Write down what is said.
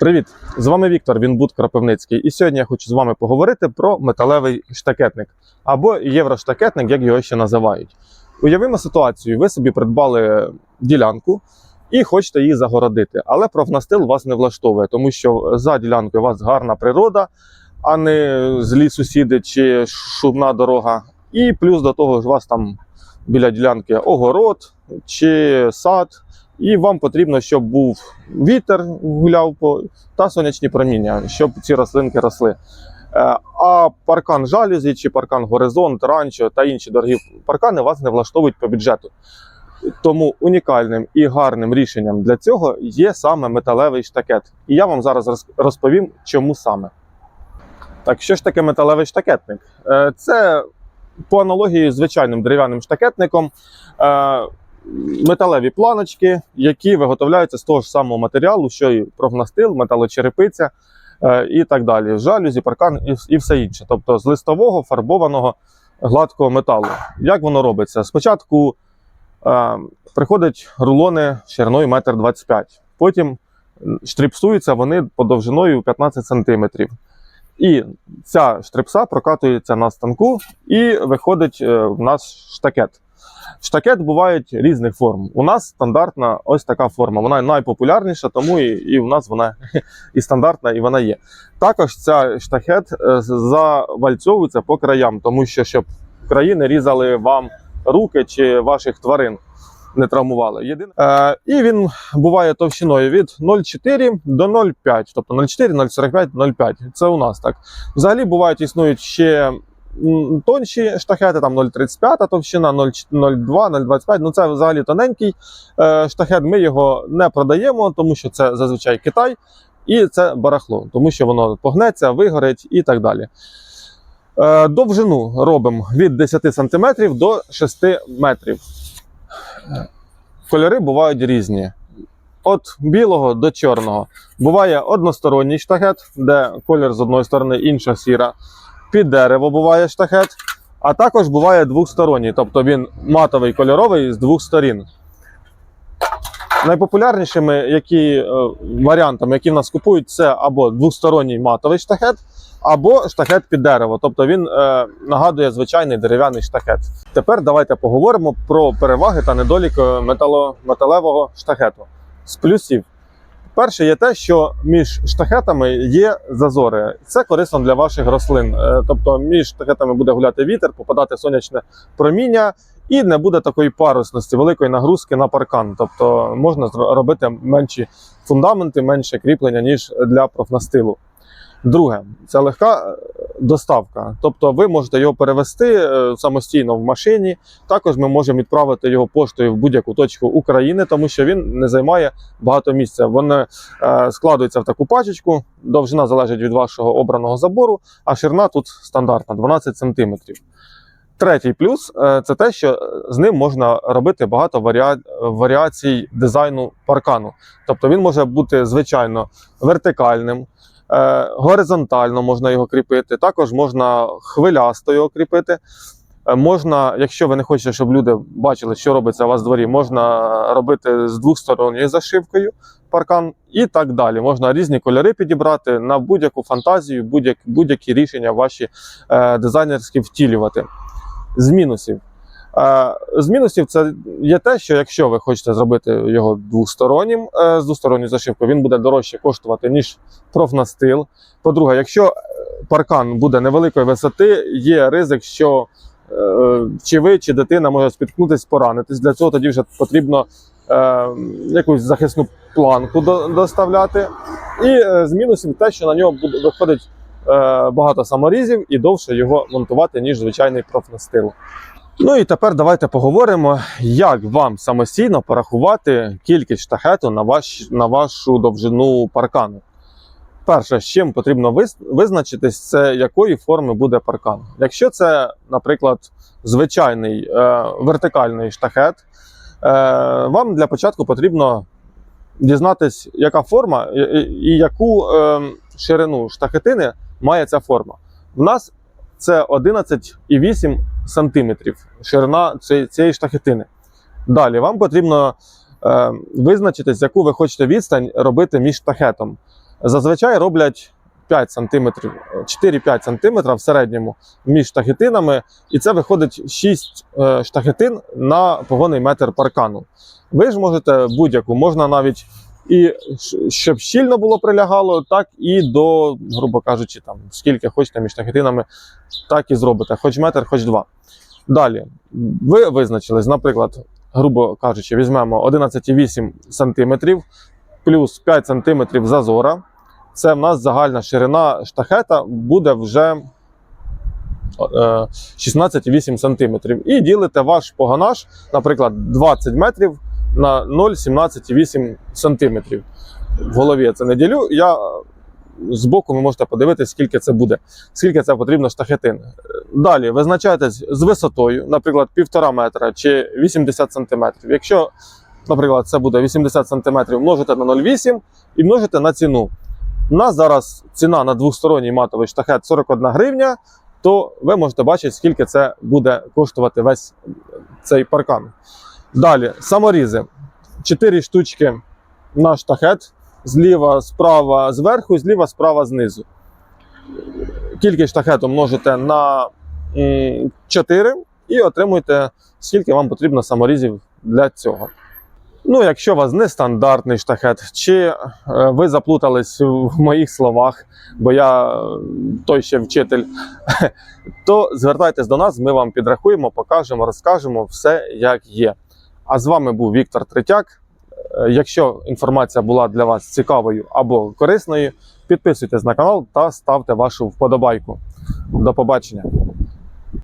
Привіт! З вами Віктор, він Буд Кропивницький. І сьогодні я хочу з вами поговорити про металевий штакетник або євроштакетник, як його ще називають. Уявимо ситуацію: ви собі придбали ділянку і хочете її загородити, але профнастил вас не влаштовує, тому що за ділянкою у вас гарна природа, а не злі сусіди чи шумна дорога. І плюс до того ж у вас там біля ділянки огород чи сад. І вам потрібно, щоб був вітер гуляв та сонячні проміння, щоб ці рослинки росли. Е, А паркан жалюзі чи паркан горизонт, ранчо та інші дорогі паркани вас не влаштовують по бюджету. Тому унікальним і гарним рішенням для цього є саме металевий штакет. І я вам зараз розповім, чому саме. Так, що ж таке металевий штакетник? Е, Це по аналогії з звичайним дерев'яним штакетником. Металеві планочки, які виготовляються з того ж самого матеріалу, що і профнастил, металочерепиця е, і так далі. Жалюзі, паркан і, все інше. Тобто з листового фарбованого гладкого металу. Як воно робиться? Спочатку е, приходять рулони шириною 1,25 м. Потім штрипсуються вони по довжиною 15 см. І ця штрипса прокатується на станку і виходить е, в нас штакет. Штакет бувають різних форм. У нас стандартна ось така форма. Вона найпопулярніша, тому і, і в нас вона і стандартна, і вона є. Також ця штахет е, завальцьовується по краям, тому що щоб краї не різали вам руки чи ваших тварин. Не травмували. Єдине, е, і він буває товщиною від 0,4 до 0,5, тобто 0,4, 0,45, 0,5. Це у нас так. Взагалі бувають існують ще тонші штахети, там 0,35 товщина, 0,02, 0,25. Ну це взагалі тоненький е, штахет. Ми його не продаємо, тому що це зазвичай Китай, і це барахло, тому що воно погнеться, вигорить і так далі. Е, довжину робимо від 10 см до 6 метрів. Кольори бувають різні. Від білого до чорного. Буває односторонній штахет, де колір з одної сторони, інша сіра. Під дерево буває штахет, а також буває двосторонній, тобто він матовий кольоровий з двох сторін. Найпопулярнішими які, е, варіантами, які в нас купують, це або двосторонній матовий штахет, або штахет під дерево. Тобто він е, нагадує звичайний дерев'яний штахет. Тепер давайте поговоримо про переваги та недоліки метало, металевого штахету. З плюсів. Перше є те, що між штахетами є зазори. Це корисно для ваших рослин. Е, Тобто між штахетами буде гуляти вітер, попадати сонячне проміння, і не буде такої парусності, великої нагрузки на паркан. Тобто можна робити менші фундаменти, менше кріплення, ніж для профнастилу. Друге, це легка е, доставка. Тобто ви можете його перевести е, самостійно в машині. Також ми можемо відправити його поштою в будь-яку точку України, тому що він не займає багато місця. Вони е, складуються в таку пачечку. Довжина залежить від вашого обраного забору, а ширина тут стандартна 12 см. Третій плюс це те, що з ним можна робити багато варіа... варіацій дизайну паркану. Тобто він може бути звичайно вертикальним, горизонтально можна його кріпити. Також можна хвилясто його кріпити. Е, Можна, якщо ви не хочете, щоб люди бачили, що робиться у вас в дворі, можна робити з двосторонньою зашивкою паркан і так далі. Можна різні кольори підібрати на будь-яку фантазію, будь-як, будь-які рішення ваші е, дизайнерські втілювати. З мінусів. З мінусів це є те, що якщо ви хочете зробити його двостороннім, е, з двосторонньою зашивкою, він буде дорожче коштувати, ніж профнастил. По-друге, якщо е, паркан буде невеликої висоти, є ризик, що е, чи ви, чи дитина може спіткнутися, поранитись. Для цього тоді вже потрібно якусь захисну планку до- доставляти. І з мінусів те, що на нього виходить багато саморізів і довше його монтувати, ніж звичайний профнастил. Ну і тепер давайте поговоримо, як вам самостійно порахувати кількість штахету на, ваш, на вашу довжину паркану. Перше, з чим потрібно визначитись, це якої форми буде паркан. Якщо це, наприклад, звичайний е, вертикальний штахет, е, вам для початку потрібно дізнатись, яка форма і, і- яку е, ширину штахетини має ця форма. У нас це 11,8 сантиметрів ширина цієї, штахетини. Далі вам потрібно е, визначитись, яку ви хочете відстань робити між штахетом. Зазвичай роблять 5 см, 4-5 см в середньому між штахетинами, і це виходить 6 е, штахетин на погонний метр паркану. Ви ж можете будь-яку, можна навіть і щоб щільно було прилягало, так і до, грубо кажучи, там скільки хочете між штахетинами, так і зробите, хоч метр, хоч два. Далі, ви визначились, наприклад, грубо кажучи, візьмемо 11,8 см плюс 5 см зазора. Це в нас загальна ширина штахета буде вже е, 16,8 см. І ділите ваш погонаж, наприклад, 20 метрів на 0,17,8 см. В голові я це не ділю. Я е, збоку ви можете подивитися, скільки це буде, скільки це потрібно штахетин. Далі визначаєтесь з висотою, наприклад, 1,5 метра чи 80 см. Якщо, наприклад, це буде 80 см, множите на 0,8 і множите на ціну. У нас зараз ціна на двосторонній матовий штахет 41 гривня, то ви можете бачити, скільки це буде коштувати весь цей паркан. Далі, саморізи. 4 штучки на штахет. Зліва, справа, зверху, зліва, справа, знизу. Кількість штахету множите на 4 і отримуєте, скільки вам потрібно саморізів для цього. Ну, якщо у вас нестандартний штахет, чи е, ви заплутались в моїх словах, бо я е, той ще вчитель, то звертайтесь до нас, ми вам підрахуємо, покажемо, розкажемо все, як є. А з вами був Віктор Третяк. Е, Якщо інформація була для вас цікавою або корисною, підписуйтесь на канал та ставте вашу вподобайку. До побачення.